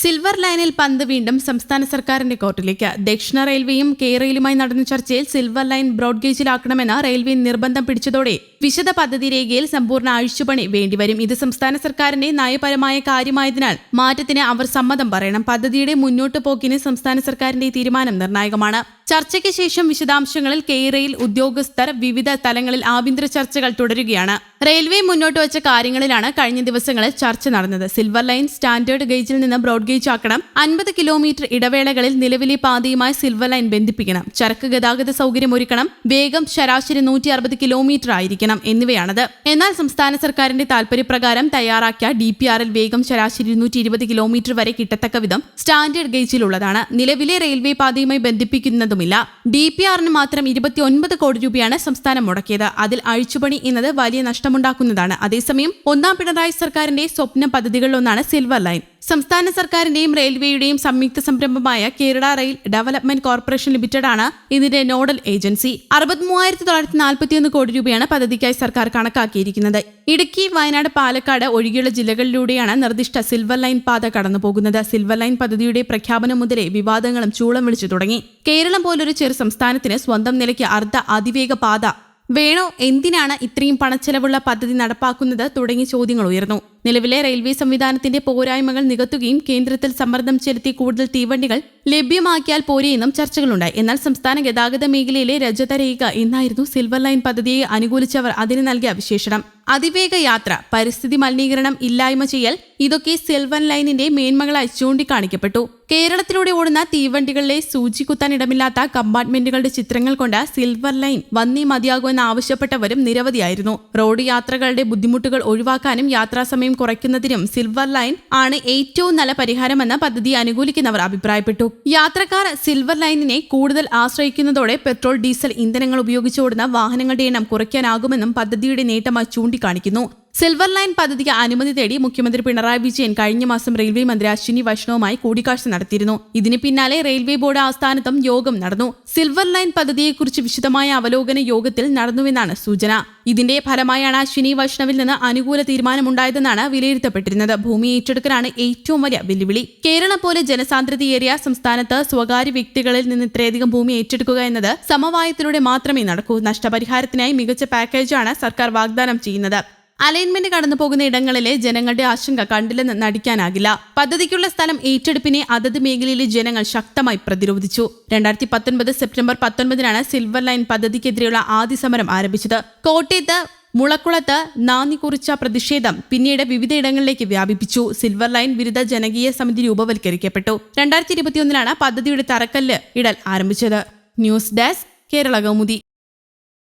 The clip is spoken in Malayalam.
സിൽവർ ലൈനിൽ പന്ത് വീണ്ടും സംസ്ഥാന സർക്കാരിന്റെ കോർട്ടിലേക്ക്. ദക്ഷിണ റെയിൽവേയും കെ റെയിലുമായി നടന്ന ചർച്ചയിൽ സിൽവർ ലൈൻ ബ്രോഡ്ഗേജിലാക്കണമെന്ന് റെയിൽവേ നിർബന്ധം പിടിച്ചതോടെ വിശദ പദ്ധതി രേഖയിൽ സമ്പൂർണ അഴിച്ചുപണി വേണ്ടിവരും. ഇത് സംസ്ഥാന സർക്കാരിന്റെ നയപരമായ കാര്യമായതിനാൽ മാറ്റത്തിന് അവർ സമ്മതം പറയണം. പദ്ധതിയുടെ മുന്നോട്ടു പോക്കിന് സംസ്ഥാന സർക്കാരിന്റെ തീരുമാനം നിർണായകമാണ്. ചർച്ചയ്ക്ക് ശേഷം വിശദാംശങ്ങളിൽ കെയറയിൽ ഉദ്യോഗസ്ഥർ വിവിധ തലങ്ങളിൽ ആഭ്യന്തര ചർച്ചകൾ തുടരുകയാണ്. റെയിൽവേ മുന്നോട്ട് വെച്ച കാര്യങ്ങളിലാണ് കഴിഞ്ഞ ദിവസങ്ങളിൽ ചർച്ച നടന്നത്. സിൽവർ ലൈൻ സ്റ്റാൻഡേർഡ് ഗേജിൽ നിന്ന് ബ്രോഡ് ഗേജ് ആക്കണം. അൻപത് കിലോമീറ്റർ ഇടവേളകളിൽ നിലവിലെ പാതയുമായി സിൽവർ ലൈൻ ബന്ധിപ്പിക്കണം. ചരക്ക് ഗതാഗത സൗകര്യം ഒരുക്കണം വേഗം ശരാശരി നൂറ്റി കിലോമീറ്റർ ആയിരിക്കണം എന്നിവയാണത്. എന്നാൽ സംസ്ഥാന സർക്കാരിന്റെ താൽപര്യപ്രകാരം തയ്യാറാക്കിയ ഡി പി ആറിൽ വേഗം ശരാശരി ഇരുന്നൂറ്റി ഇരുപത് കിലോമീറ്റർ വരെ കിട്ടത്തക്ക വിധം സ്റ്റാൻഡേർഡ് ഗേജിലുള്ളതാണ്. നിലവിലെ റെയിൽവേ പാതയുമായി ബന്ധിപ്പിക്കുന്നതുമില്ല. ഡി പി ആറിന് മാത്രം ഇരുപത്തി ഒൻപത് കോടി രൂപയാണ് സംസ്ഥാനം മുടക്കിയത്. അതിൽ അഴിച്ചുപണി എന്നത് വലിയ നഷ്ടമുണ്ടാക്കുന്നതാണ്. അതേസമയം ഒന്നാം പിണറായി സർക്കാരിന്റെ സ്വപ്ന പദ്ധതികളിലൊന്നാണ് സിൽവർ ലൈൻ. സംസ്ഥാന സർക്കാരിന്റെയും റെയിൽവേയുടെയും സംയുക്ത സംരംഭമായ Kerala rail development corporation limited ആണ് ഇതിന്റെ നോഡൽ ഏജൻസി. അറുപത്തിമൂവായിരത്തി തൊള്ളായിരത്തി നാൽപ്പത്തിയൊന്ന് കോടി രൂപയാണ് പദ്ധതിക്കായി സർക്കാർ കണക്കാക്കിയിരിക്കുന്നത്. ഇടുക്കി വയനാട് പാലക്കാട് ഒഴികെയുള്ള ജില്ലകളിലൂടെയാണ് നിർദ്ദിഷ്ട സിൽവർ ലൈൻ പാത കടന്നുപോകുന്നത്. സിൽവർ ലൈൻ പദ്ധതിയുടെ പ്രഖ്യാപനം മുതലേ വിവാദങ്ങളും ചൂളം വിളിച്ചു തുടങ്ങി. കേരളം പോലൊരു ചെറു സംസ്ഥാനത്തിന് സ്വന്തം നിലയ്ക്ക് അർദ്ധ അതിവേഗ പാത വേണോ? എന്തിനാണ് ഇത്രയും പണച്ചെലവുള്ള പദ്ധതി നടപ്പാക്കുന്നത്? തുടങ്ങിയ ചോദ്യങ്ങൾ ഉയർന്നു. നിലവിലെ റെയിൽവേ സംവിധാനത്തിന്റെ പോരായ്മകൾ നികത്തുകയും കേന്ദ്രത്തിൽ സമ്മർദ്ദം ചെലുത്തി കൂടുതൽ തീവണ്ടികൾ ലഭ്യമാക്കിയാൽ പോരെയെന്നും ചർച്ചകളുണ്ടായി. എന്നാൽ സംസ്ഥാന ഗതാഗത മേഖലയിലെ രജതരേഖ എന്നായിരുന്നു സിൽവർ ലൈൻ പദ്ധതിയെ അനുകൂലിച്ചവർ അതിന് നൽകിയ വിശേഷണം. അതിവേഗ യാത്ര പരിസ്ഥിതി മലിനീകരണം ഇല്ലായ്മ ചെയ്യൽ ഇതൊക്കെ സിൽവൻ ലൈനിന്റെ മേന്മകളായി ചൂണ്ടിക്കാണിക്കപ്പെട്ടു. കേരളത്തിലൂടെ ഓടുന്ന തീവണ്ടികളിലെ സൂചി കുത്താൻ ഇടമില്ലാത്ത കമ്പാർട്ട്മെന്റുകളുടെ ചിത്രങ്ങൾ കൊണ്ട് സിൽവർ ലൈൻ വന്നേ മതിയാകുമെന്ന് ആവശ്യപ്പെട്ടവരും നിരവധിയായിരുന്നു. റോഡ് യാത്രകളുടെ ബുദ്ധിമുട്ടുകൾ ഒഴിവാക്കാനും യാത്രാസമയം കുറയ്ക്കുന്നതിനും സിൽവർ ലൈൻ ആണ് ഏറ്റവും നല്ല പരിഹാരമെന്ന് പദ്ധതി അനുകൂലിക്കുന്നവർ അഭിപ്രായപ്പെട്ടു. യാത്രക്കാർ സിൽവർ ലൈനിനെ കൂടുതൽ ആശ്രയിക്കുന്നതോടെ പെട്രോൾ ഡീസൽ ഇന്ധനങ്ങൾ ഉപയോഗിച്ചോടുന്ന വാഹനങ്ങളുടെ എണ്ണം കുറയ്ക്കാനാകുമെന്നും പദ്ധതിയുടെ നേട്ടമായി ചൂണ്ടിക്കാണിക്കുന്നു. സിൽവർ ലൈൻ പദ്ധതിക്ക് അനുമതി തേടി മുഖ്യമന്ത്രി പിണറായി വിജയൻ കഴിഞ്ഞ മാസം റെയിൽവേ മന്ത്രി അശ്വിനി വൈഷ്ണവുമായി കൂടിക്കാഴ്ച നടത്തിയിരുന്നു. ഇതിന് പിന്നാലെ റെയിൽവേ ബോർഡ് ആസ്ഥാനത്തും യോഗം നടന്നു. സിൽവർ ലൈൻ പദ്ധതിയെക്കുറിച്ച് വിശദമായ അവലോകന യോഗത്തിൽ നടന്നുവെന്നാണ് സൂചന. ഇതിന്റെ ഫലമായാണ് അശ്വിനി വൈഷ്ണവിൽ നിന്ന് അനുകൂല തീരുമാനമുണ്ടായതെന്നാണ് വിലയിരുത്തപ്പെട്ടിരുന്നത്. ഭൂമി ഏറ്റെടുക്കലാണ് ഏറ്റവും വലിയ വെല്ലുവിളി. കേരളം പോലെ ജനസാന്ദ്രതയേറിയ സംസ്ഥാനത്ത് സ്വകാര്യ വ്യക്തികളിൽ നിന്ന് ഇത്രയധികം ഭൂമി ഏറ്റെടുക്കുക എന്നത് സമവായത്തിലൂടെ മാത്രമേ നടക്കൂ. നഷ്ടപരിഹാരത്തിനായി മികച്ച പാക്കേജാണ് സർക്കാർ വാഗ്ദാനം ചെയ്യുന്നത്. അലൈൻമെന്റ് കടന്നു പോകുന്ന ഇടങ്ങളിലെ ജനങ്ങളുടെ ആശങ്ക കണ്ടില്ലെന്ന് നടിക്കാനാകില്ല. പദ്ധതിക്കുള്ള സ്ഥലം ഏറ്റെടുപ്പിനെ അതത് മേഖലയിലെ ജനങ്ങൾ ശക്തമായി പ്രതിരോധിച്ചു. രണ്ടായിരത്തി പത്തൊൻപത് സെപ്റ്റംബർ പത്തൊൻപതിനാണ് സിൽവർ ലൈൻ പദ്ധതിക്കെതിരെയുള്ള ആദ്യ സമരം ആരംഭിച്ചത്. കോട്ടയത്ത് മുളക്കുളത്ത് നാന്ദി കുറിച്ച പ്രതിഷേധം പിന്നീട് വിവിധ ഇടങ്ങളിലേക്ക് വ്യാപിപ്പിച്ചു. സിൽവർ ലൈൻ വിരുദ്ധ ജനകീയ സമിതി രൂപവൽക്കരിക്കപ്പെട്ടു. രണ്ടായിരത്തി ഇരുപത്തിയൊന്നിലാണ് പദ്ധതിയുടെ തറക്കല്ല് ഇടൽ ആരംഭിച്ചത്. News desk Kerala Kaumudi.